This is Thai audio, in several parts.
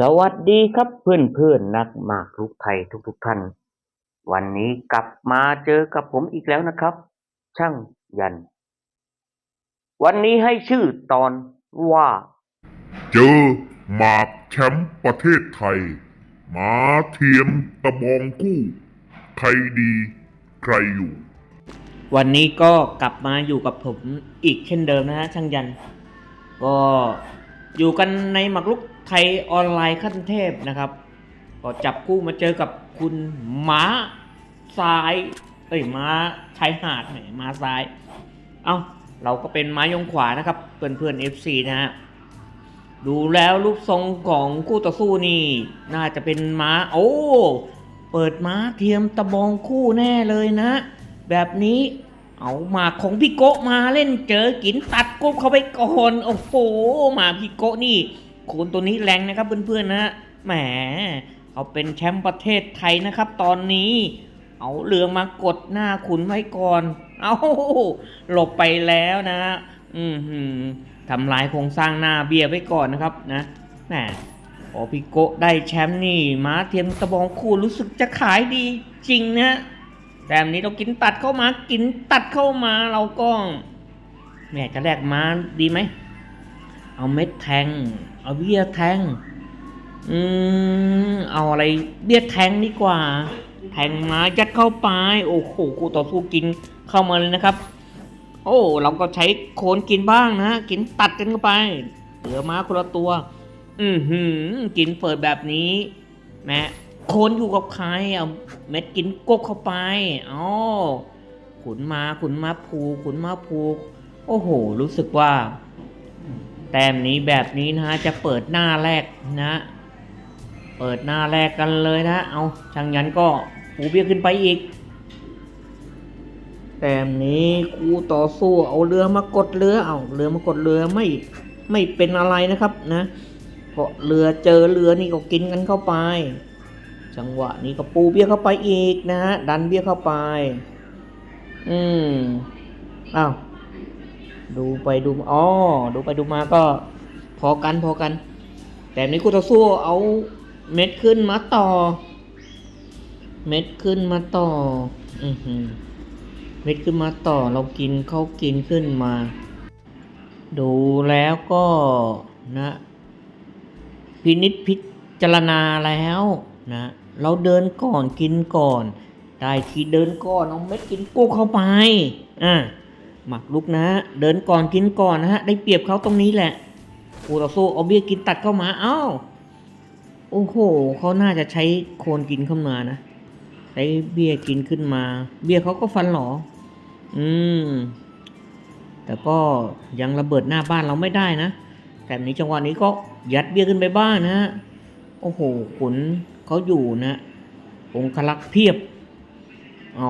สวัสดีครับเพื่อนเพื่อนๆนักหมากรุกไทยทุกๆท่าน วันนี้กลับมาเจอกับผมอีกแล้วนะครับ ช่างยัน วันนี้ให้ชื่อตอนว่า เจอหมากแชมป์ประเทศไทยหมาเทียมตะบองคู่ใครดีใครอยู่ วันนี้ก็กลับมาอยู่กับผมอีกเช่นเดิมนะฮะช่างยัน ก็อยู่กันในหมักลุก ไทยออนไลน์ขั้นเทพนะครับ ก็จับคู่มาเจอกับคุณม้าซ้ายเอ้ยม้าชายหาดแหมม้าซ้าย เอา้าเราก็เป็นม้ายงขวานะครับเพื่อนเพื่อนๆ FC นะฮะดูแล้วรูปทรงของคู่ต่อสู้นี่ น่าจะเป็นม้า โอ้เปิดม้าเทียมตะบองคู่แน่เลยนะ แบบนี้เอามาของพี่โกะมาเล่นเจอกินตัดกุ๊บเข้าไปก่อนโอ้โหหมาพี่โกะนี่ โคนตัวนี้แรงนะครับเพื่อนๆนะแหมเขาเป็นแชมป์ประเทศไทยนะครับ ตอนนี้ เอาเรือมากดหน้าขุนไว้ก่อน เอาหลบไปแล้วนะอืมหืมทำลายโครงสร้างหน้าเบียร์ไว้ก่อนนะครับนะแหมพอพี่โกได้แชมป์นี่ม้าเทียมตะบองคู่รู้สึกจะขายดีจริงนะแต่อันนี้เรากินตัดเข้ามากินตัดเข้ามาเราก็แหมจะแลกมาดีไหม เอาเม็ดแทง เอาเบี้ยแทง อืม เอาอะไรเบี้ยแทงดีกว่า แทงมายัดเข้าไป โอ้โหกูต่อสู้กินเข้ามาเลยนะครับ โอ้ เราก็ใช้โคนกินบ้างนะกินตัดกันเข้าไป เหลือม้าคนละตัว อือหือ กินเปิดแบบนี้แม่โคนอยู่กับใคร เอาเม็ดกินกบเข้าไปอ๋อขุนมาขุนมาผูขุนมาผูโอ้โห รู้สึกว่า แต้มนี้แบบนี้นะฮะจะเปิดหน้าแรกนะเปิดหน้าแรกกันเลยนะ เอาช่างยันก็ปูเบี้ยขึ้นไปอีก แต้มนี้คู่ต่อสู้เอาเรือมากดเรือ เอาเรือมากดเรือไม่ไม่เป็นอะไรนะครับนะเพราะเรือเจอเรือนี่ก็กินกันเข้าไป จังหวะนี้ก็ปูเบี้ยเข้าไปอีกนะฮะดันเบี้ยเข้าไป อืมอ้าว ดูไปดูอ๋อดูไปดูมาก็พอกันพอกัน แต่นี้คู่ต่อสู้เอาเม็ดขึ้นมาต่อ เม็ดขึ้นมาต่อ อือหือเม็ดขึ้นมาต่อเรากินเขากินขึ้นมา ดูแล้วก็นะพินิจพิจารณาแล้วนะเราเดินก่อนกินก่อน ได้ทีเดินก่อนเอาเม็ดกินกู้เข้าไปอะ หมักลุกนะ เดินก่อนกินก่อนนะฮะ ได้เปรียบเขาตรงนี้แหละกูต่อสู้เอาเบี้ยกินตัดเข้ามา เอ้า โอ้โห เขาน่าจะใช้โคนกินเข้ามานะ ใช้เบี้ยกินขึ้นมา เบี้ยเขาก็ฟันหรอ อืม แต่ก็ยังระเบิดหน้าบ้านเราไม่ได้นะ แต่นี้จังหวะนี้ก็ยัดเบี้ยขึ้นไปบ้านนะฮะ โอ้โหขุนเขาอยู่นะ องคลักษ์เพียบ เอา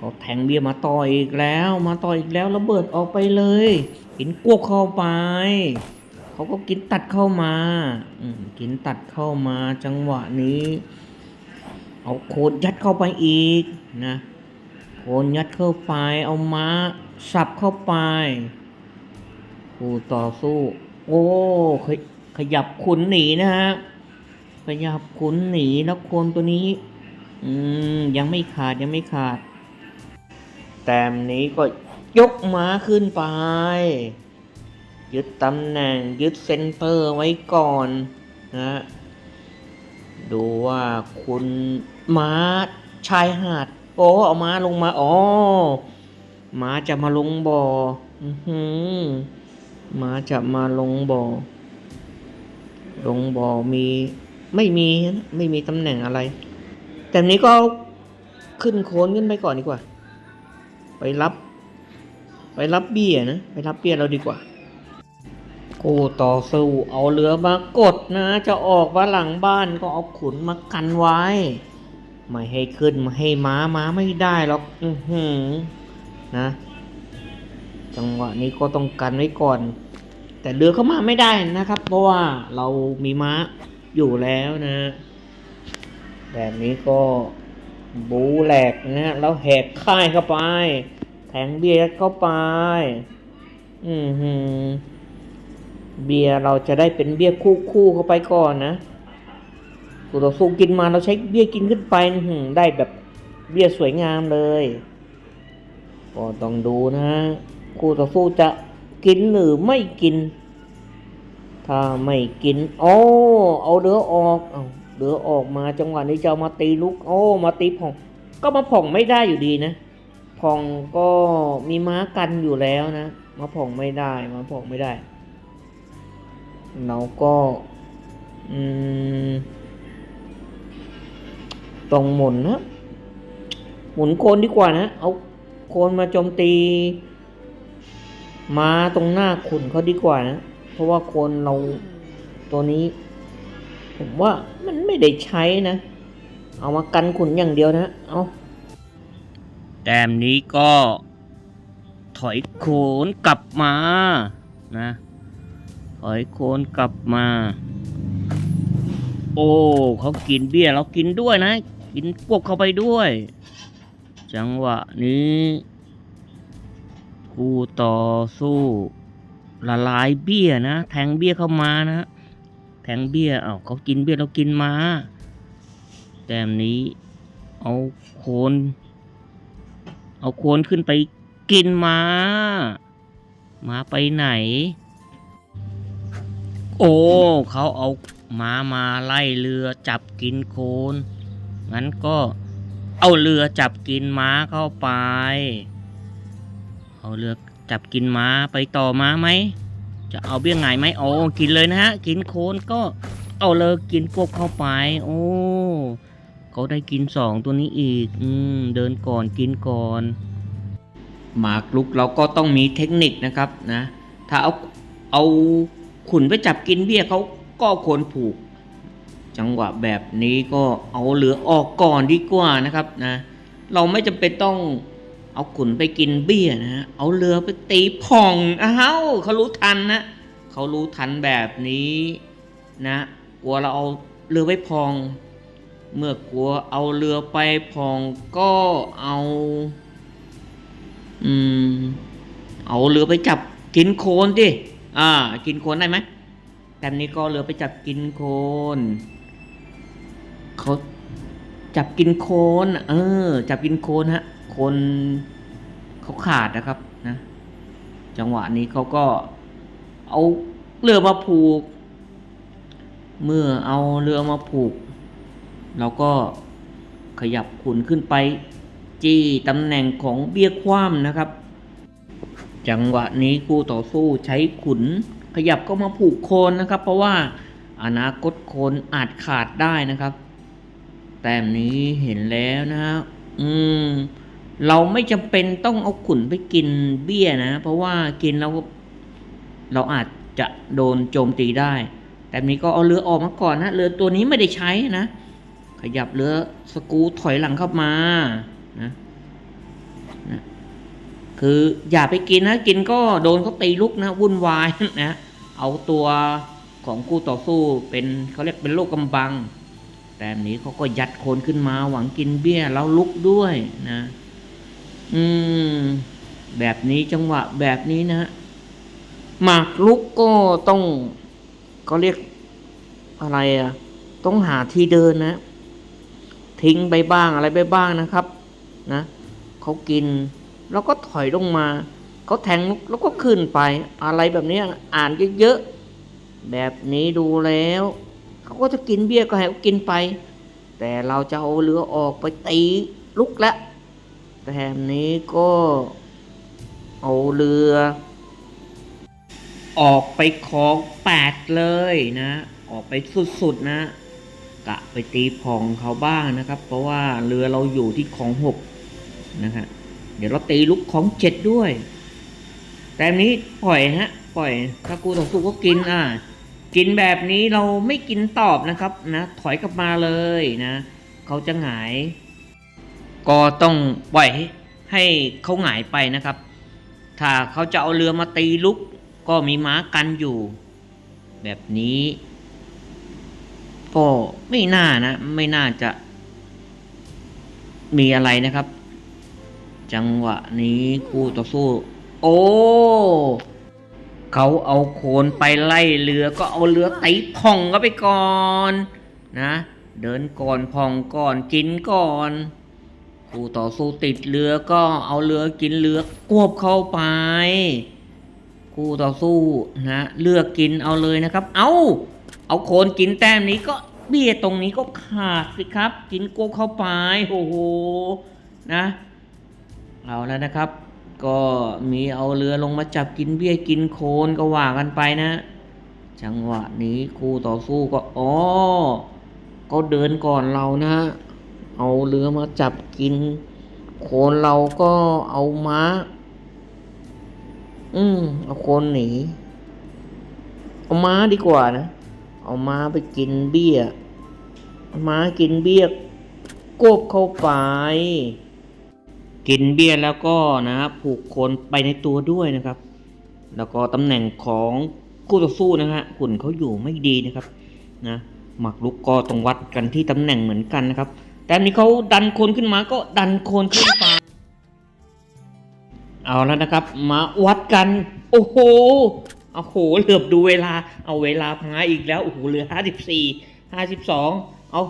ก็แทงเบี้ยมาต่อยอีกแล้วมาต่อยอีกแล้วระเบิดออกไปเลย กินกวกเข้าไป เขาก็กินตัดเข้ามาอืมกินตัดเข้ามาจังหวะนี้ เอาโคนยัดเข้าไปอีกนะโคนยัดเข้าไปเอาม้าสับเข้าไปผู้ต่อสู้ โอ้ขยขยับขุนหนีนะฮะขยับขุนหนีแล้วโคนตัวนี้ อืมยังไม่ขาดยังไม่ขาด แต้มนี้ก็ยกม้าขึ้นไป ยึดตำแหน่งยึดเซนเตอร์ไว้ก่อนนะดูว่าคุณม้าชายหาดโอ้เอาม้าลงมาอ๋อม้าจะมาลงบ่ออือม้าจะมาลงบ่อ ลงบ่อมีไม่มีไม่มีตำแหน่งอะไร แต่นี้ก็ขึ้นโค้นขึ้นไปก่อนดีกว่า ไปรับ ไปรับเบี้ยนะ ไปรับเบี้ยเราดีกว่ากูต่อสู้เอาเรือมากดนะ จะออกว่าหลังบ้านก็เอาขุนมากันไว้ ไม่ให้ขึ้นไม่ให้ม้าม้าไม่ได้หรอกอือหือนะ จังหวะนี้ก็ต้องกันไว้ก่อน แต่เรือเข้ามาไม่ได้นะครับ เพราะว่าเรามีม้าอยู่แล้วนะ แบบนี้ก็ บูแหลกนะแล้วแหกค่ายเข้าไป แทงเบียร์เข้าไป อือหือเบียร์เราจะได้เป็นเบียร์คู่คู่เข้าไปก่อนนะคู่ต่อสู้กินมาเราใช้เบียร์กินขึ้นไปหืได้แบบเบียร์สวยงามเลยก็ต้องดูนะฮะคู่ต่อสู้จะกินหรือไม่กิน ถ้าไม่กิน โอ้ เอาเดือออกเอา เดือออกมาจังหวะนี้จะมาตีลุก โอ้ มาตีผ่อง ก็มาผ่องไม่ได้อยู่ดีนะ ผ่องก็มีม้ากันอยู่แล้วนะ มาผ่องไม่ได้ มาผ่องไม่ได้ เราก็อืมต้องหมุนนะ หมุนโคนดีกว่านะ เอาโคนมาโจมตี ม้าตรงหน้าขุนเขาดีกว่านะ เพราะว่าโคนเราตัวนี้ ผมว่ามันไม่ได้ใช้นะ เอามากันขุนอย่างเดียวนะ เอาแต้มนี้ก็ ถอยโขนกลับมา นะ ถอยโคนกลับมา โอ้เขากินเบี้ยเรากินด้วยนะ กินพวกเขาไปด้วย จังหวะนี้คู่ต่อสู้ละลายเบี้ยนะ แทงเบี้ยเข้ามานะ แทงเบี้ยเอาเขากินเบี้ยเรากินมา แต้มนี้เอาโคน เอาโคนขึ้นไปกินมา มาไปไหน โอ้เขาเอาม้ามาไล่เรือจับกินโคน งั้นก็เอาเรือจับกินม้าเข้าไป เอาเรือจับกินม้าไปต่อม้าไหม จะเอาเบี้ยงไงไหมโอ้กินเลยนะฮะ กินโคนก็เอาเลยกินกบเข้าไป โอ้เขาได้กินสองตัวนี้อีก อืม เดินก่อนกินก่อน หมากลุกเราก็ต้องมีเทคนิคนะครับนะ ถ้าเอาเอาขุนไปจับกินเบี้ยเขาก็ควรผูก จังหวะแบบนี้ก็เอาเหลือออกก่อนดีกว่านะครับนะ เราไม่จำเป็นต้อง เอาขุนไปกินเบี้ยนะฮะเอาเรือไปตีผ่องอ้าวเขารู้ทันนะเขารู้ทันแบบนี้นะกลัวเราเอาเรือไปพอง เมื่อกลัวเอาเรือไปพองก็เอาอืมเอาเรือไปจับกินโคนดิอ่า กินโคนได้ไหมแต่นี้ก็เรือไปจับกินโคนเขาจับกินโคน เออ จับกินโคนฮะ คนเขาขาดนะครับนะ จังหวะนี้เขาก็เอาเรือมาผูก เมื่อเอาเรือมาผูก เราก็ขยับขุนขึ้นไป จี้ตำแหน่งของเบี้ยคว่ำนะครับ จังหวะนี้คู่ต่อสู้ใช้ขุน ขยับก็มาผูกโคนนะครับ เพราะว่าอนาคตโคนอาจขาดได้นะครับ แต้มนี้เห็นแล้วนะฮะอืม เราไม่จำเป็นต้องเอาขุนไปกินเบี้ยนะ เพราะว่ากินแล้วเราอาจจะโดนโจมตีได้ แต่นี้ก็เอาเรือออกมาก่อนนะเรือตัวนี้ไม่ได้ใช้นะ ขยับเรือสกูถอยหลังเข้ามานะนะคืออย่าไปกินนะ กินก็โดนเขาตีลุกนะวุ่นวายนะเอาตัวของคู่ต่อสู้เป็นเขาเรียกเป็นโรคกำบัง แต่อันนี้เขาก็ยัดโคนขึ้นมาหวังกินเบี้ยแล้วลุกด้วยนะ อืม แบบนี้จังหวะแบบนี้นะฮะหมากลุกก็ต้องก็เรียกอะไรอะต้องหาที่เดินนะ ทิ้งไปบ้างอะไรไปบ้างนะครับ นะเขากิน แล้วก็ถอยลงมาเขาแทงแล้วก็ขึ้นไป อะไรแบบนี้อ่านเยอะๆแบบนี้ดูแล้วเขาก็จะกินเบี้ยก็ให้เขากินไป แต่เราจะเอาเรือออกไปตีลุกแล้ว แต่แถมนี้ก็เอาเรือ ออกไปของแปดเลยนะ ออกไปสุดๆนะกะไปตีพองเขาบ้างนะครับ เพราะว่าเรือเราอยู่ที่ของหกนะฮะเดี๋ยวเราตีลุกของเจ็ดด้วย แต่นนี้ปล่อยฮะ ปล่อย ถ้ากูต่อสู้ก็กินอะกินแบบนี้เราไม่กินตอบนะครับนะ ถอยกลับมาเลยนะ เขาจะหงาย ก็ต้องปล่อยให้เขาหงายไปนะครับ ถ้าเขาจะเอาเรือมาตีลุก ก็มีม้ากันอยู่ แบบนี้ ก็ไม่น่านะ ไม่น่าจะ มีอะไรนะครับ จังหวะนี้คู่ต่อสู้ โอ้เขาเอาโคนไปไล่เรือก็เอาเรือตีพ่องก็ไปก่อน นะ เดินก่อนพ่องก่อนกินก่อน คู่ต่อสู้ติดเรือก็เอาเรือกินเรือกวบเข้าไป คู่ต่อสู้นะเลือกกินเอาเลยนะครับ เอาเอาโคนกินแต้มนี้ก็เบี้ยตรงนี้ก็ขาดสิครับ กินกวบเข้าไปโอ้โหนะ เอาแล้วนะครับ ก็มีเอาเรือลงมาจับกินเบี้ยกินโคลนก็ว่ากันไปนะ จังหวะนี้คู่ต่อสู้ก็อ๋อก็เดินก่อนเรานะ เอาเรือมาจับกิน โคนเราก็เอาม้า อืมเอาโคนหนี เอาม้าดีกว่านะ เอาม้าไปกินเบี้ย ม้ากินเบี้ยกบเข้าไป กินเบี้ยแล้วก็นะผูกโคนไปในตัวด้วยนะครับ แล้วก็ตำแหน่งของคู่ต่อสู้นะฮะหุ่นเขาอยู่ไม่ดีนะครับ นะหมักลุกก็ต้องวัดกันที่ตำแหน่งเหมือนกันนะครับ แต่นี้เขาดันโคนขึ้นมาก็ดันโคนขึ้นไปเอาแล้วนะครับ มาวัดกัน โอ้โหโอ้โหเหลือบดูเวลา เอาเวลาพาอีกแล้วโอ้โหเหลือห้าสิบสี่ห้าสิบสองเอา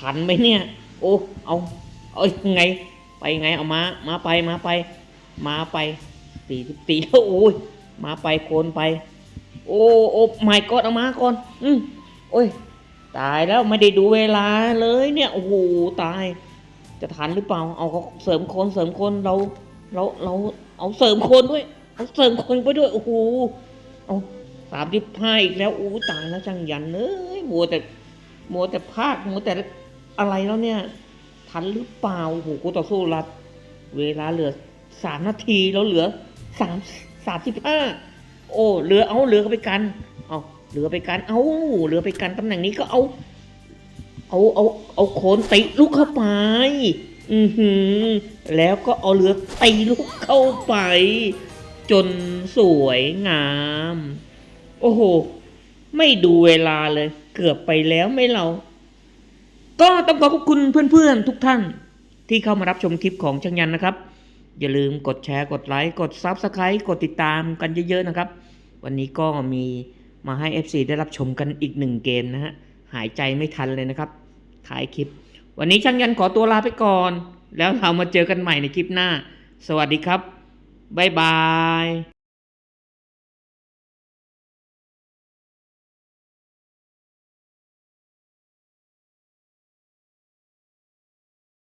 ทันไหมเนี่ย โอ้เอาเอายังไง ไปไงเอามามาไปมาไป มาไปสี่สิบสี่โอ้ยมาไปโคนไป โอ้โอ้ไม่กดเอามาก่อน อืมโอ้ย ตายแล้วไม่ได้ดูเวลาเลยเนี่ยโอ้โหตาย จะทันหรือเปล่าเอาเขาเสริมคนเสริมคนเราเราเราเอาเสริมคนด้วย เอาเสริมคนไปด้วยโอ้โหเอาสามสิบห้าอีกแล้วโอ้ตายแล้วช่างยันเอ้ยมัวแต่มัวแต่พากมัวแต่อะไรแล้วเนี่ย ทันหรือเปล่าโอ้โหกูต่อสู้รัดเวลาเหลือสามนาทีแล้วเหลือสามสามสิบห้าโอ้เหลือเอาเหลือไปกันเอา เหลือไปกันเอาเหลือไปกันตำแหน่งนี้ก็เอา เอาเอาเอาโคนตีลูกเข้าไป อือหือ แล้วก็เอาเรือตีลูกเข้าไป จนสวยงาม โอ้โห ไม่ดูเวลาเลย เกือบไปแล้วไม่เรา ก็ต้องขอขอบคุณเพื่อนๆทุกท่าน ที่เข้ามารับชมคลิปของช่างยันนะครับ อย่าลืมกดแชร์กดไลค์กด Subscribe กดติดตามกันเยอะๆนะครับ วันนี้ก็มี มาให้ FC ได้รับชมกันอีกหนึ่งเกมนะฮะ หายใจไม่ทันเลยนะครับท้ายคลิป วันนี้ช่างยันขอตัวลาไปก่อน แล้วเรามาเจอกันใหม่ในคลิปหน้า สวัสดีครับ บ๊ายบาย